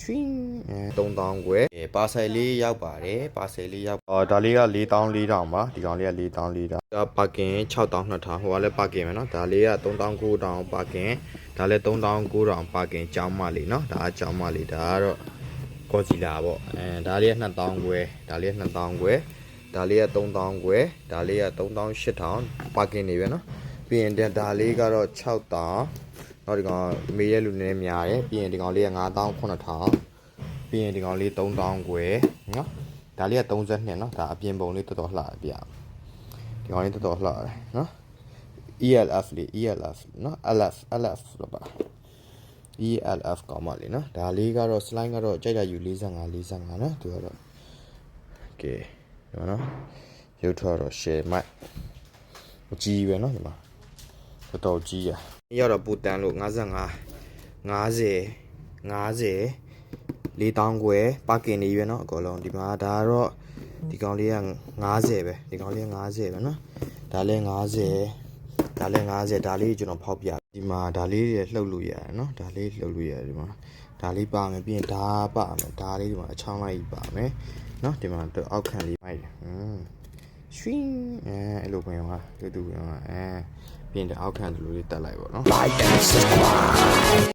ရွှင်းအဲ3000ခွဲပါဆယ်လေးရောက်ပါတယ်ပါဆယ်လေးရောက်အော်ဒါလေးက4400ပါဒီကောင်လေးက4400ဒါပါကင်6200ဟိုကလည်းပါကင်ပဲเนาะဒါလေးက3900ပါကင်ဒါလည်း3900ပါကင်ကျောင်းမလေးเนาะဒါကကျောင်းမလေးဒါကတော့ကော်ဂျီလာပေါ့အဲဒါလေးက2000ခွဲဒါလေးက2000ခွဲဒါလေးက3000ခွဲဒါလေးက3800ပါကင်နေပဲเนาะပြီးရင်ဒါလေးကတော့6000 နောက်ဒီကောင်မေးရလူနည်းနည်းများတယ်ပြီးရင်ဒီကောင်လေးက9000 9000ပြီးရင်ဒီကောင်လေး3000ခွဲနော်ဒါလေးက32နော်ဒါအပြင်ပုံလေးတော်တော်လှပြဒီကောင်လေးတော်တော်လှတယ်နော် ELF လေး ELF နော် LF LF လို့ပါ ELF ကောင်မလေးနော်ဒါလေးကတော့ slide ကတော့ကြိုက်တာယူ45 45နော်သူကတော့ okay ဒီမှာနော်ရုပ်ထွက်တော့ share mic အကြီးပဲနော်ဒီမှာတော်တော်ကြီးอ่ะ ရတော့ပူတန်လို့55 50 50လေးတောင်းခွဲပါကင်နေရွေးနော်အကောလုံးဒီမှာဒါတော့ဒီကောင်လေးက50ပဲဒီကောင်လေးက50ပဲနော်ဒါလည်း50ဒါလည်း50ဒါလေးကျွန်တော်ဖောက်ပြဒီမှာဒါလေးတွေလှုပ်လို့ရတယ်နော်ဒါလေးလှုပ်လို့ရတယ်ဒီမှာဒါလေးပါမယ်ပြီးရင်ဒါပါမယ်ဒါလေးဒီမှာအချောင်းလိုက်ပါမယ်နော်ဒီမှာအောက်ခံလေးပိုက်တယ်ဟွန်း ရွှင်းအဲအဲ့လိုဝင်သွားတူတူဝင်သွားအဲပြီးရင်ဒီအောက်ခံဒီလိုလေးတက်လိုက်ပါเ